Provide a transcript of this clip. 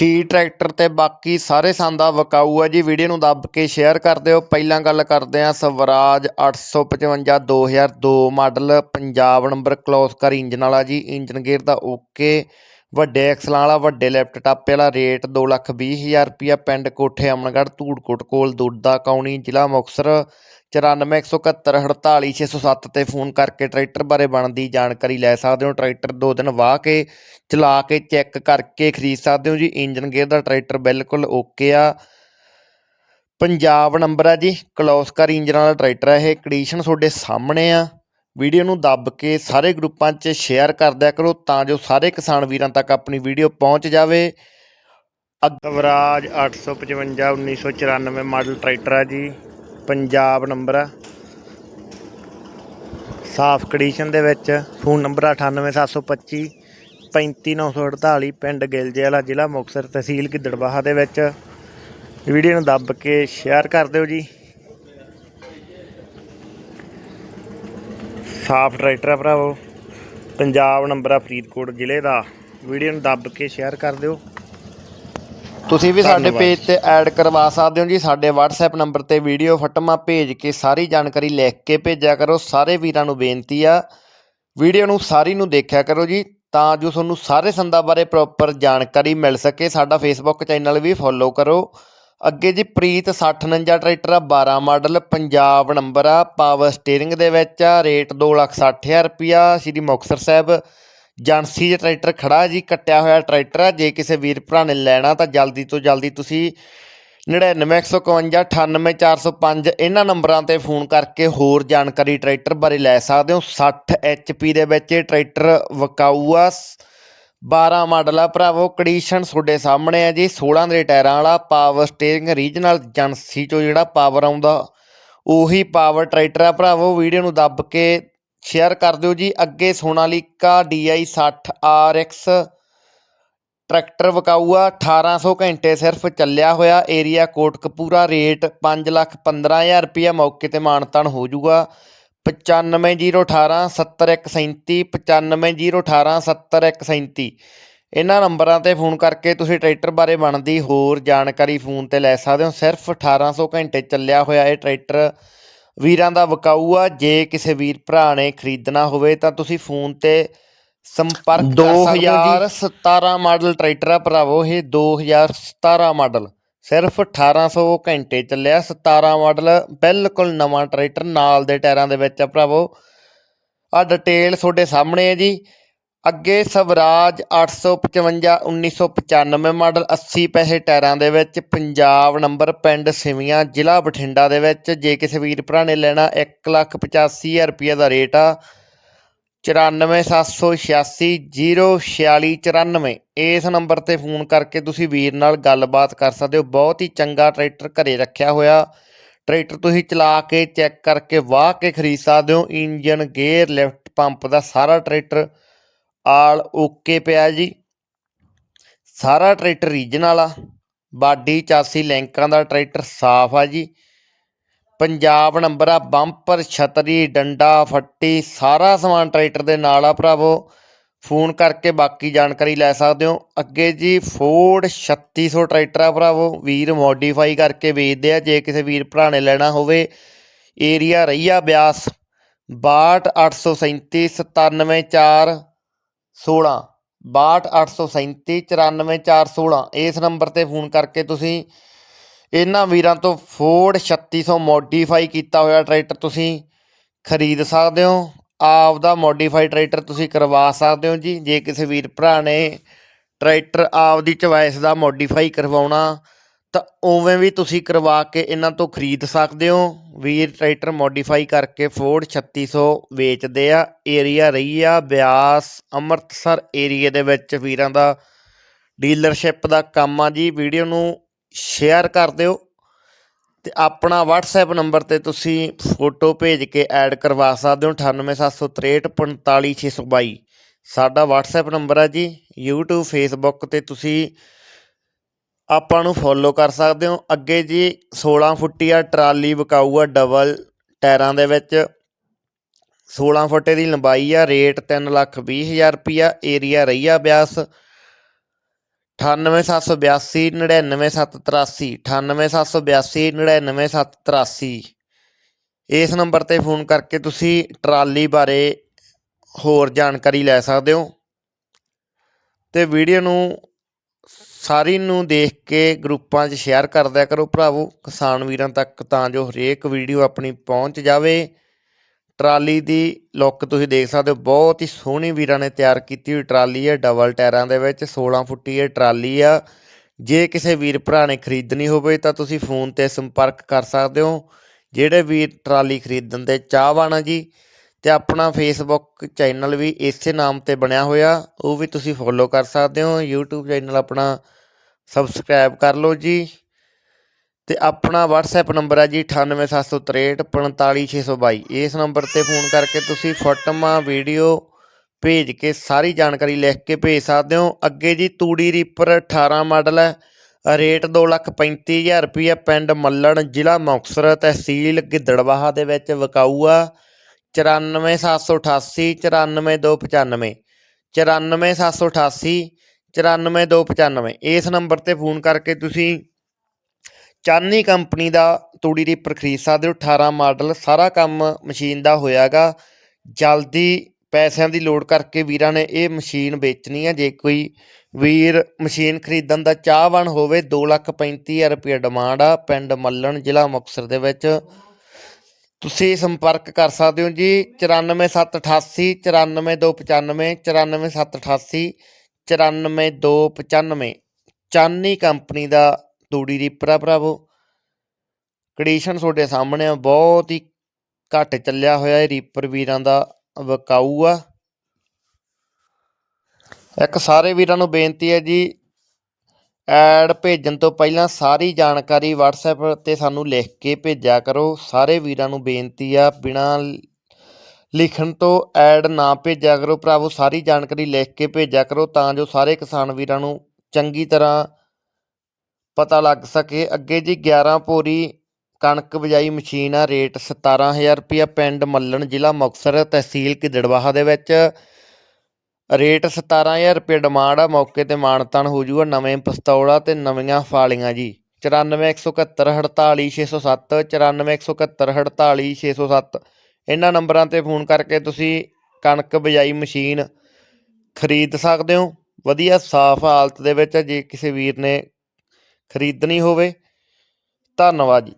ਛੀ ਟਰੈਕਟਰ ਤੇ ਬਾਕੀ ਸਾਰੇ ਸੰਦਾ ਵਿਕਾਊ ਹੈ ਜੀ। ਵੀਡੀਓ ਨੂੰ ਦੱਬ ਕੇ ਸ਼ੇਅਰ ਕਰ ਦਿਓ। ਪਹਿਲਾਂ ਗੱਲ ਕਰਦੇ ਹਾਂ Swaraj 855 2002 model, Punjab number close ਕਰ ਇੰਜਨ ਵਾਲਾ ਜੀ। ਇੰਜਨ ਗੇਅਰ ਦਾ ਓਕੇ। ਵੱਡੇ ਐਕਸਲਾਂ ਵਾਲਾ, ਵੱਡੇ ਲੈਫਟ ਟਾਪੇ ਵਾਲਾ ਰੇਟ 220000 ਰੁਪਿਆ ਪਿੰਡ ਕੋਠੇ ਅਮਨਗੜ੍ਹ, ਧੂੜਕੋਟ ਕੋਲ ਦੁੱਡਾ ਕੌਣੀ, ਜ਼ਿਲ੍ਹਾ ਮੁਕਤਸਰ 9417484607 ਤੇ ਫੋਨ ਕਰਕੇ ਟਰੈਕਟਰ ਬਾਰੇ ਬਣਦੀ ਜਾਣਕਾਰੀ ਲੈ ਸਕਦੇ ਹੋ। ਟਰੈਕਟਰ ਦੋ ਦਿਨ ਵਾਹ ਕੇ, ਚਲਾ ਕੇ, ਚੈੱਕ ਕਰਕੇ ਖਰੀਦ ਸਕਦੇ ਹੋ ਜੀ। ਇੰਜਨ ਗੇਅਰ ਦਾ ਟਰੈਕਟਰ ਬਿਲਕੁਲ ਓਕੇ ਆ। ਪੰਜਾਬ ਨੰਬਰ ਆ ਜੀ, ਕਲੋਸਕਰ ਇੰਜਨ ਵਾਲਾ ਟਰੈਕਟਰ ਹੈ ਇਹ। ਕੰਡੀਸ਼ਨ ਤੁਹਾਡੇ ਸਾਹਮਣੇ ਆ। ਵੀਡੀਓ ਨੂੰ ਦੱਬ ਕੇ ਸਾਰੇ ਗਰੁੱਪਾਂ 'ਚ ਸ਼ੇਅਰ ਕਰ ਦਿਆ ਕਰੋ ਤਾਂ ਜੋ ਸਾਰੇ ਕਿਸਾਨ ਵੀਰਾਂ ਤੱਕ ਆਪਣੀ ਵੀਡੀਓ ਪਹੁੰਚ ਜਾਵੇ। ਅਗਵਰਾਜ 855 1994 ਮਾਡਲ ਟਰੈਕਟਰ ਆ ਜੀ, ਪੰਜਾਬ ਨੰਬਰ ਆ। ਸਾਫ਼ ਕੰਡੀਸ਼ਨ ਦੇ ਵਿੱਚ, ਫੋਨ ਨੰਬਰ 98725 35948 ਪਿੰਡ ਗਿਲਜੇ ਵਾਲਾ ਜ਼ਿਲ੍ਹਾ ਮੁਕਤਸਰ ਤਹਿਸੀਲ ਗਿੱਦੜਬਾਹਾ ਦੇ ਵਿੱਚ। ਵੀਡੀਓ ਨੂੰ ਦੱਬ ਕੇ ਸ਼ੇਅਰ ਕਰ ਦਿਓ ਜੀ। ਸਾਫ਼ ਟਰੈਕਟਰ ਆ ਭਰਾਵੋ। ਪੰਜਾਬ ਨੰਬਰ ਆ ਫਰੀਦਕੋਟ ਜ਼ਿਲ੍ਹੇ ਦਾ। ਵੀਡੀਓ ਨੂੰ ਦੱਬ ਕੇ ਸ਼ੇਅਰ ਕਰ ਦਿਓ। ਤੁਸੀਂ ਵੀ ਸਾਡੇ। ਪੇਜ ਤੇ ਐਡ ਕਰਵਾ ਸਕਦੇ ਹੋ ਜੀ। ਸਾਡੇ WhatsApp ਨੰਬਰ ਤੇ ਵੀਡੀਓ ਫਟਮਾ ਭੇਜ ਕੇ ਸਾਰੀ ਜਾਣਕਾਰੀ ਲਿਖ ਕੇ ਭੇਜਿਆ ਕਰੋ। ਸਾਰੇ ਵੀਰਾਂ ਨੂੰ ਬੇਨਤੀ ਆ ਵੀਡੀਓ ਨੂੰ ਸਾਰੀ ਨੂੰ ਦੇਖਿਆ ਕਰੋ ਜੀ ਤਾਂ ਜੋ ਤੁਹਾਨੂੰ ਸਾਰੇ ਸੰਦਾਂ ਬਾਰੇ ਪ੍ਰੋਪਰ ਜਾਣਕਾਰੀ ਮਿਲ ਸਕੇ। ਸਾਡਾ ਫੇਸਬੁੱਕ ਚੈਨਲ ਵੀ ਫੋਲੋ ਕਰੋ। ਅੱਗੇ ਜੀ ਪ੍ਰੀਤ 6049 ਟਰੈਕਟਰ ਆ 12 ਮਾਡਲ, ਪੰਜਾਬ ਨੰਬਰ ਆ, ਪਾਵਰ ਸਟੀਅਰਿੰਗ ਦੇ ਵਿੱਚ ਆ, ਰੇਟ 260000 ਰੁਪਿਆ ਸ਼੍ਰੀ ਮੁਕਤਸਰ ਸਾਹਿਬ। ਜਾਂਸੀ 'ਚ ਟਰੈਕਟਰ ਖੜਾ ਜੀ, ਕੱਟਿਆ ਹੋਇਆ ਟਰੈਕਟਰ ਆ, ਜੇ ਕਿਸੇ ਵੀਰ ਭਰਾ ਨੇ ਲੈਣਾ ਤਾਂ ਜਲਦੀ ਤੋਂ ਜਲਦੀ ਤੁਸੀਂ 99151 98405 ਇਹਨਾਂ ਨੰਬਰਾਂ ਤੇ ਫੋਨ ਕਰਕੇ ਹੋਰ ਜਾਣਕਾਰੀ ਟਰੈਕਟਰ ਬਾਰੇ ਲੈ ਸਕਦੇ ਹੋ। 60 HP ਦੇ ਵਿੱਚ ਇਹ ਟਰੈਕਟਰ ਵਕਾਊ ਆ 12 ਮਾਡਲ ਆ ਭਰਾਵੋ ਕੰਡੀਸ਼ਨ ਤੁਹਾਡੇ ਸਾਹਮਣੇ ਆ ਜੀ। 16 ਦੇ ਟਾਇਰਾਂ ਵਾਲਾ ਪਾਵਰ ਸਟੀਅਰਿੰਗ ਰੀਜਨਲ ਏਜੰਸੀ ਚੋਂ ਜਿਹੜਾ ਪਾਵਰ ਆਉਂਦਾ, ਉਹੀ ਪਾਵਰ ਟਰੈਕਟਰ ਆ ਭਰਾਵੋ। ਵੀਡੀਓ ਨੂੰ ਦੱਬ ਕੇ ਸ਼ੇਅਰ ਕਰ ਦਿਓ ਜੀ। ਅੱਗੇ ਸੋਨਾਲੀਕਾ DI 60 RX ਟਰੈਕਟਰ ਵਿਕਾਊ ਆ 1800 ਘੰਟੇ ਸਿਰਫ ਚੱਲਿਆ ਹੋਇਆ ਏਰੀਆ ਕੋਟਕਪੂਰਾ ਰੇਟ 515000 ਰੁਪਇਆ ਮੌਕੇ ਤੇ ਮਾਨਤਾਨ ਹੋ ਜਾਊਗਾ। 950118 70137 950118 70137 ਇਹਨਾਂ ਨੰਬਰਾਂ ਤੇ ਫੋਨ ਕਰਕੇ ਤੁਸੀਂ ਟਰੈਕਟਰ ਬਾਰੇ ਬਣਦੀ ਹੋਰ ਜਾਣਕਾਰੀ ਫੋਨ ਤੇ ਲੈ ਸਕਦੇ ਹੋ। ਸਿਰਫ 1800 ਘੰਟੇ ਚੱਲਿਆ ਹੋਇਆ ਇਹ ਟਰੈਕਟਰ ਵੀਰਾਂ ਦਾ ਵਿਕਾਊ ਆ ਜੇ ਕਿਸੇ ਵੀਰ ਭਰਾ ਨੇ ਖਰੀਦਣਾ ਹੋਵੇ ਤਾਂ ਤੁਸੀਂ ਫੋਨ ਤੇ ਸੰਪਰਕ ਕਰ ਸਕਦੇ ਹੋ। ਜੀ 2017 ਮਾਡਲ ਟਰੈਕਟਰ ਆ ਭਰਾਵੋ ਇਹ 2017 ਮਾਡਲ। ਸਿਰਫ 1800 ਘੰਟੇ ਚੱਲਿਆ। 17 ਮਾਡਲ ਬਿਲਕੁਲ ਨਵਾਂ ਟਰੈਕਟਰ ਨਾਲ ਦੇ ਟਾਇਰਾਂ ਦੇ ਵਿੱਚ ਆ ਭਰਾਵੋ। ਆ ਡਿਟੇਲ ਤੁਹਾਡੇ ਸਾਹਮਣੇ ਹੈ ਜੀ। ਅੱਗੇ ਸਵਰਾਜ 855 1995 ਮਾਡਲ 80 ਪੈਸੇ ਟਾਇਰਾਂ ਦੇ ਵਿੱਚ, ਪੰਜਾਬ ਨੰਬਰ ਪਿੰਡ ਸਿਵੀਆਂ, ਜ਼ਿਲ੍ਹਾ ਬਠਿੰਡਾ ਦੇ ਵਿੱਚ। ਜੇ ਕਿਸੇ ਵੀਰ ਭਰਾ ਨੇ ਲੈਣਾ 185000 ਰੁਪਏ ਦਾ ਰੇਟ ਆ। 9478604694 ਇਸ ਨੰਬਰ ਤੇ ਫੋਨ ਕਰਕੇ ਤੁਸੀਂ ਵੀਰ ਨਾਲ ਗੱਲਬਾਤ ਕਰ ਸਕਦੇ ਹੋ। ਬਹੁਤ ਹੀ ਚੰਗਾ ਟਰੈਕਟਰ ਘਰੇ ਰੱਖਿਆ ਹੋਇਆ। ਟਰੈਕਟਰ ਤੁਸੀਂ ਚਲਾ ਕੇ, ਚੈੱਕ ਕਰਕੇ, ਵਾਹ ਕੇ ਖਰੀਦ ਸਕਦੇ ਹੋ। ਇੰਜਨ, ਗੇਅਰ, ਲਿਫਟ, ਪੰਪ ਦਾ ਸਾਰਾ ਟਰੈਕਟਰ ਆਲ ਓਕੇ ਪਿਆ ਜੀ। ਸਾਰਾ ਟਰੈਕਟਰ ਰੀਜਨਲ ਆ। ਬਾਡੀ, ਚਾਸੀ, ਲੈਂਕਾਂ ਦਾ ਟਰੈਕਟਰ ਸਾਫ਼ ਆ ਜੀ। ਪੰਜਾਬ ਨੰਬਰ ਆ ਬੰਪਰ, ਛਤਰੀ, ਡੰਡਾ, ਫੱਟੀ, ਸਾਰਾ ਸਮਾਨ ਟਰੈਕਟਰ ਦੇ ਨਾਲ ਆ ਭਰਾਵੋ। ਫੋਨ ਕਰਕੇ ਬਾਕੀ ਜਾਣਕਾਰੀ ਲੈ ਸਕਦੇ ਹੋ। ਅੱਗੇ ਜੀ ਫੋਰਡ 3600 ਟਰੈਕਟਰ ਆ ਭਰਾਵੋ। ਵੀਰ ਮੋਡੀਫਾਈ ਕਰਕੇ ਵੇਚਦੇ ਆ। ਜੇ ਕਿਸੇ ਵੀਰ ਭਰਾ ਨੇ ਲੈਣਾ ਹੋਵੇ ਏਰੀਆ ਰਈਆ ਬਿਆਸ। 62 837 16 62837 94416 ਇਸ ਨੰਬਰ ਤੇ ਫੋਨ ਕਰਕੇ ਤੁਸੀਂ ਇਹਨਾਂ ਵੀਰਾਂ ਤੋਂ ਫੋਰਡ 3600 ਮੋਡੀਫਾਈ ਕੀਤਾ ਹੋਇਆ ਟਰੈਕਟਰ ਤੁਸੀਂ ਖਰੀਦ ਸਕਦੇ ਹੋ। ਆਪ ਦਾ ਮੋਡੀਫਾਈ ਟਰੈਕਟਰ ਤੁਸੀਂ ਕਰਵਾ ਸਕਦੇ ਹੋ ਜੀ। ਜੇ ਕਿਸੇ ਵੀਰ ਭਰਾ ਨੇ ਟਰੈਕਟਰ ਆਪ ਦੀ ਚੁਆਇਸ ਦਾ ਮੋਡੀਫਾਈ ਕਰਵਾਉਣਾ, ਤਾਂ ਉਵੇਂ ਵੀ ਤੁਸੀਂ ਕਰਵਾ ਕੇ ਇਹਨਾਂ ਤੋਂ ਖਰੀਦ ਸਕਦੇ ਹੋ। ਵੀਰ ਟਰੈਕਟਰ ਮੋਡੀਫਾਈ ਕਰਕੇ ਫੋਰਡ 3600 ਵੇਚਦੇ ਆ। ਏਰੀਆ ਰਹੀ ਆ ਬਿਆਸ, ਅੰਮ੍ਰਿਤਸਰ ਏਰੀਏ ਦੇ ਵਿੱਚ ਵੀਰਾਂ ਦਾ ਡੀਲਰਸ਼ਿਪ ਦਾ ਕੰਮ ਆ ਜੀ। ਵੀਡੀਓ ਨੂੰ ਸ਼ੇਅਰ ਕਰ ਦਿਓ ਤੇ ਆਪਣਾ WhatsApp ਨੰਬਰ ਤੇ ਤੁਸੀਂ ਫੋਟੋ ਭੇਜ ਕੇ ਐਡ ਕਰਵਾ ਸਕਦੇ ਹੋ 9876345622 ਸਾਡਾ WhatsApp ਨੰਬਰ ਹੈ ਜੀ, YouTube, Facebook ਤੇ ਤੁਸੀਂ ਆਪਾਂ ਨੂੰ ਫੋਲੋ ਕਰ ਸਕਦੇ ਹੋ। ਅੱਗੇ ਜੀ 16 ਆ ਟਰਾਲੀ ਵਿਕਾਊ ਆ ਡਬਲ ਟਾਇਰਾਂ ਦੇ ਵਿੱਚ। 16 ਫੁੱਟੇ ਦੀ ਲੰਬਾਈ ਆ ਰੇਟ 320000 ਰੁਪਿਆ ਏਰੀਆ ਰਈਆ ਬਿਆਸ। 98782 99783 98782 99783 ਇਸ ਨੰਬਰ ਤੇ ਫੋਨ ਕਰਕੇ ਤੁਸੀਂ ਟਰਾਲੀ ਬਾਰੇ ਹੋਰ ਜਾਣਕਾਰੀ ਲੈ ਸਕਦੇ ਹੋ। ਤੇ ਵੀਡੀਓ ਨੂੰ ਸਾਰੀ ਨੂੰ ਦੇਖ ਕੇ ਗਰੁੱਪਾਂ 'ਚ ਸ਼ੇਅਰ ਕਰਦਿਆ ਕਰੋ ਭਰਾਵੋ। ਕਿਸਾਨ ਵੀਰਾਂ ਤੱਕ ਤਾਂ ਜੋ ਹਰੇਕ ਵੀਡੀਓ ਆਪਣੀ ਪਹੁੰਚ ਜਾਵੇ। ਟਰਾਲੀ ਦੀ ਲੁੱਕ ਤੁਸੀਂ ਦੇਖ ਸਕਦੇ ਹੋ, ਬਹੁਤ ਹੀ ਸੋਹਣੀ ਵੀਰਾਂ ਨੇ ਤਿਆਰ ਕੀਤੀ ਹੋਈ ਟਰਾਲੀ ਹੈ ਡਬਲ ਟਾਇਰਾਂ ਦੇ ਵਿੱਚ 16 ਫੁੱਟੀ ਇਹ ਟਰਾਲੀ ਆ। ਜੇ ਕਿਸੇ ਵੀਰ ਭਰਾ ਨੇ ਖਰੀਦਣੀ ਹੋਵੇ ਤਾਂ ਤੁਸੀਂ ਫੋਨ ਤੇ ਸੰਪਰਕ ਕਰ ਸਕਦੇ ਹੋ। ਜਿਹੜੇ ਵੀਰ ਟਰਾਲੀ ਖਰੀਦਣ ਦੇ ਚਾਹਵਾਨ ਆ ਜੀ, ਤੇ ਆਪਣਾ ਫੇਸਬੁੱਕ ਚੈਨਲ ਵੀ ਇਸੇ ਨਾਮ ਤੇ ਬਣਿਆ ਹੋਇਆ, ਉਹ ਵੀ ਤੁਸੀਂ ਫੋਲੋ ਕਰ ਸਕਦੇ ਹੋ। YouTube ਚੈਨਲ ਆਪਣਾ ਸਬਸਕ੍ਰਾਈਬ ਕਰ ਲਓ ਜੀ। ਤੇ ਆਪਣਾ WhatsApp ਨੰਬਰ ਹੈ ਜੀ 98763 45622 ਇਸ ਨੰਬਰ ਤੇ ਫੋਨ ਕਰਕੇ ਤੁਸੀਂ ਫੋਟੋਆਂ, ਵੀਡੀਓ ਭੇਜ ਕੇ ਸਾਰੀ ਜਾਣਕਾਰੀ ਲਿਖ ਕੇ ਭੇਜ ਸਕਦੇ ਹੋ। ਅੱਗੇ ਜੀ ਤੂੜੀ ਰੀਪਰ 18 ਮਾਡਲ ਹੈ। ਰੇਟ 235000 ਰੁਪਏ ਪਿੰਡ ਮੱਲਣ ਜ਼ਿਲ੍ਹਾ ਮੁਕਤਸਰ ਤਹਿਸੀਲ ਗਿੱਦੜਵਾਹਾ ਦੇ ਵਿੱਚ ਵਿਕਾਊ ਆ 94788 94295 94788 94295 ਇਸ ਨੰਬਰ ਤੇ ਫੋਨ ਕਰਕੇ ਤੁਸੀਂ ਚਾਨੀ ਕੰਪਨੀ ਦਾ ਤੂੜੀ ਰੀਪਰ ਖਰੀਦ ਸਕਦੇ ਹੋ 18 ਮਾਡਲ, ਸਾਰਾ ਕੰਮ ਮਸ਼ੀਨ ਦਾ ਹੋਇਆਗਾ। ਜਲਦੀ ਪੈਸਿਆਂ ਦੀ ਲੋੜ ਕਰਕੇ ਵੀਰਾਂ ਨੇ ਇਹ ਮਸ਼ੀਨ ਵੇਚਣੀ ਹੈ ਜੇ ਕੋਈ ਵੀਰ ਮਸ਼ੀਨ ਖਰੀਦਣ ਦਾ ਚਾਹਵਾਨ ਹੋਵੇ 235000 ਰੁਪਏ ਡਿਮਾਂਡ ਆ ਪਿੰਡ ਮੱਲਣ, ਜ਼ਿਲ੍ਹਾ ਮੁਕਤਸਰ ਦੇ ਵਿੱਚ। ਤੁਸੀਂ ਸੰਪਰਕ ਕਰ ਸਕਦੇ ਹੋ ਜੀ 94788 94295 94788 94295 ਚਾਨੀ ਕੰਪਨੀ ਦਾ ਤੂੜੀ ਰੀਪਰ ਆ ਭਰਾਵੋ ਕੰਡੀਸ਼ਨ ਤੁਹਾਡੇ ਸਾਹਮਣੇ ਆ, ਬਹੁਤ ਹੀ ਘੱਟ ਚੱਲਿਆ ਹੋਇਆ ਇਹ ਰੀਪਰ ਵੀਰਾਂ ਦਾ ਵਕਾਊ ਆ। ਇੱਕ ਸਾਰੇ ਵੀਰਾਂ ਨੂੰ ਬੇਨਤੀ ਹੈ ਜੀ, ਐਡ ਭੇਜਣ ਤੋਂ ਪਹਿਲਾਂ ਸਾਰੀ ਜਾਣਕਾਰੀ WhatsApp ਤੇ ਸਾਨੂੰ ਲਿਖ ਕੇ ਭੇਜਿਆ ਕਰੋ। ਸਾਰੇ ਵੀਰਾਂ ਨੂੰ ਬੇਨਤੀ ਆ, ਬਿਨਾਂ ਲਿਖਣ ਤੋਂ ਐਡ ਨਾ ਭੇਜਿਆ ਕਰੋ। ਭਰਾਵੋ, ਸਾਰੀ ਜਾਣਕਾਰੀ ਲਿਖ ਕੇ ਭੇਜਿਆ ਕਰੋ ਤਾਂ ਜੋ ਸਾਰੇ ਕਿਸਾਨ ਵੀਰਾਂ ਨੂੰ ਚੰਗੀ ਤਰ੍ਹਾਂ ਪਤਾ ਲੱਗ ਸਕੇ, ਅੱਗੇ ਜੀ 11 ਪੋਰੀ ਕਣਕ ਬਿਜਾਈ ਮਸ਼ੀਨ ਆ, ਰੇਟ 17000 ਰੁਪਇਆ ਪਿੰਡ ਮੱਲਣ ਜ਼ਿਲ੍ਹਾ ਮੁਕਤਸਰ ਤਹਿਸੀਲ ਗਿੱਦੜਵਾਹਾ ਦੇ ਵਿੱਚ। ਰੇਟ 17000 ਰੁਪਏ ਡਿਮਾਂਡ ਆ, ਮੌਕੇ ਤੇ ਮਾਨਤਾਨ ਹੋ ਜੂਗਾ, ਨਵੇਂ ਪਿਸਤੌਲ ਆ ਤੇ ਨਵੀਆਂ ਫਾਲੀਆਂ ਜੀ। 94171 48607 94171 48607 ਇਹਨਾਂ ਨੰਬਰਾਂ ਤੇ ਫੋਨ ਕਰਕੇ ਤੁਸੀਂ ਕਣਕ ਬਿਜਾਈ ਮਸ਼ੀਨ ਖਰੀਦ ਸਕਦੇ ਹੋ। ਵਧੀਆ ਸਾਫ਼ ਹਾਲਤ ਦੇ ਵਿੱਚ ਜੇ ਕਿਸੇ ਵੀਰ ਨੇ ਖਰੀਦਣੀ ਹੋਵੇ। ਧੰਨਵਾਦ ਜੀ।